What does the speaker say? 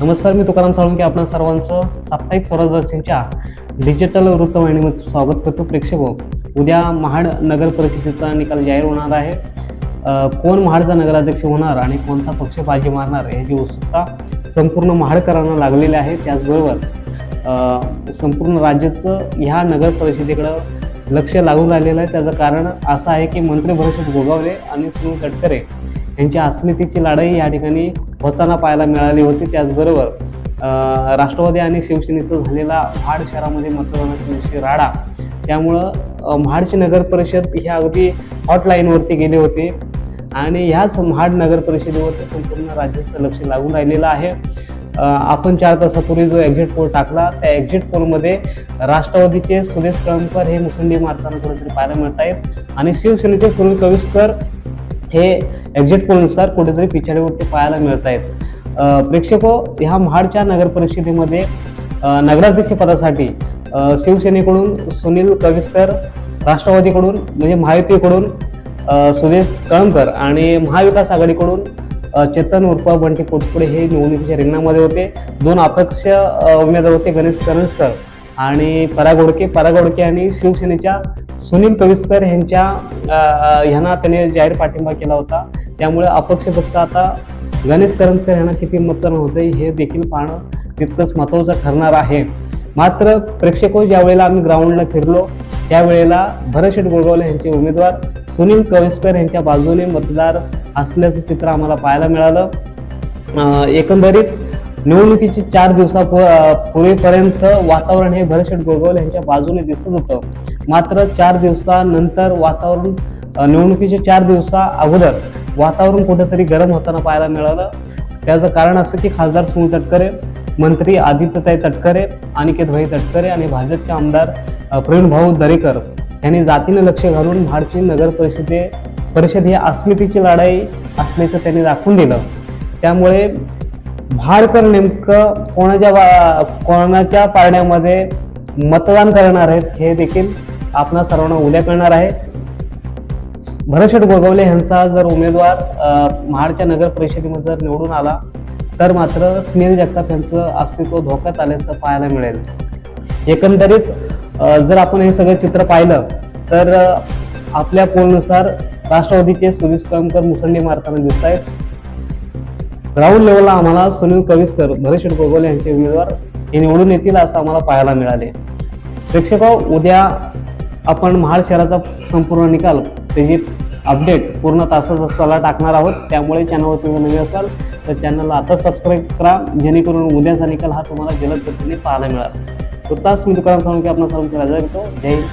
नमस्कार मी तुकाराम साळुंके. आपण सर्वांचं साप्ताहिक स्वराज दर्शनच्या डिजिटल वृत्तवाहिनीमध्ये स्वागत करतो. प्रेक्षक हो, उद्या महाड नगर परिषदेचा निकाल जाहीर होणार आहे. कोण महाडचा नगराध्यक्ष होणार आणि कोणता पक्ष बाजी मारणार याची उत्सुकता संपूर्ण महाडकरांना लागलेली आहे. त्याचबरोबर संपूर्ण राज्याचं ह्या नगर परिषदेकडं लक्ष लागून राहिलेलं आहे. त्याचं कारण असं आहे की मंत्री परिषद गोगावले आणि सुनील तटकरे यांची अस्मितेची लढाई या ठिकाणी होताना पाहायला मिळाली होती. त्याचबरोबर राष्ट्रवादी आणि शिवसेनेचा झालेला महाड शहरामध्ये मतदानाचा दिवशी राडा. त्यामुळं महाडची नगर परिषद ह्या अगदी हॉटलाईनवरती गेले होते. आणि ह्याच महाड नगर परिषदेवरती संपूर्ण राज्याचं लक्ष लागून राहिलेलं आहे. आपण चार तासापूर्वी जो एक्झिट पोल टाकला त्या एक्झिट पोलमध्ये राष्ट्रवादीचे सुरेश कळमकर हे मुसंडी मारताना कुठेतरी पाहायला मिळत आहेत आणि शिवसेनेचे सुनील कविस्कर हे एक्झिट पोलनुसार कुठेतरी पिछाडीवरती पाहायला मिळत आहेत प्रेक्षक प्रेक्षको ह्या महाडच्या नगर परिषदेमध्ये नगराध्यक्ष पदासाठी शिवसेनेकडून सुनील कविस्कर राष्ट्रवादीकडून म्हणजे महायुतीकडून सुदेश सुरेश कळमकर आणि महाविकास आघाडीकडून चेतन उर्फ बंटी कोटपुडे हे निवडणुकीच्या रिंगणामध्ये होते. दोन अपक्ष उमेदवार होते गणेश करंजकर आणि परागोडके. परागोडके आणि शिवसेनेच्या सुनील कविस्कर यांच्या ह्यांना त्याने जाहीर पाठिंबा केला होता. त्यामुळे अपक्ष फक्त आता गणेश करंजकर यांना किती मतदान होते हे देखील पाहणं तितकंच महत्त्वाचं ठरणार आहे. मात्र प्रेक्षको ज्या वेळेला आम्ही ग्राउंडला फिरलो त्यावेळेला भरतशेठ गोळगावले यांचे उमेदवार सुनील कविस्कर यांच्या बाजूने मतदार असल्याचं चित्र आम्हाला पाहायला मिळालं. एकंदरीत निवडणुकीची चार दिवसा पूर्वीपर्यंत वातावरण हे भरतशेठ गोगवले यांच्या बाजूने दिसत होतं. मात्र चार दिवसानंतर वातावरण निवडणुकीचे निवडणुकीच्या चार दिवसा अगोदर वातावरण कुठेतरी गरम होताना पाहायला मिळालं. त्याचं कारण असं की खासदार सुनील तटकरे मंत्री आदित्यताई तटकरे अनिकेत भाई तटकरे आणि भाजपचे आमदार अं, प्रवीण भाऊ दरेकर यांनी जातीने लक्ष घालून महाडची नगर परिषदे परिषद ही अस्मितेची लढाई असल्याचं त्यांनी दाखवून दिलं. त्यामुळे भाडकर नेमकं कोणाच्या वा कोणाच्या पारड्यामध्ये मतदान करणार आहेत हे देखील आपणा सर्वांना उद्या कळणार आहे. भरतशेठ गोगवले यांचा जर उमेदवार महाडच्या नगर परिषदेमध्ये जर निवडून आला तर मात्र सुनील जगताप यांचं अस्तित्व धोक्यात आल्याचं पाहायला मिळेल. एकंदरीत जर आपण हे सगळं चित्र पाहिलं तर आपल्या पोलनुसार राष्ट्रवादीचे सुनील कळमकर मुसंडी मारताना दिसत आहेत ग्राउंड लेवलला आम्हाला सुनील कविस्कर भरतशेठ गोगोले यांचे उमेदवार हे निवडून येतील असं आम्हाला पाहायला मिळाले. प्रेक्षक हो, उद्या आपण महाड शहराचा संपूर्ण निकाल त्याची अपडेट पूर्ण तासाच तासाला टाकणार आहोत. त्यामुळे चॅनलवर तुम्ही नवीन असाल तर चॅनलला आता सबस्क्राईब करा. जेणेकरून उद्याचा निकाल हा तुम्हाला जलद गतीने पाहायला मिळाला. तुर्तास मी तुकाराम की आपण सांगून केला जातो जय हिंद.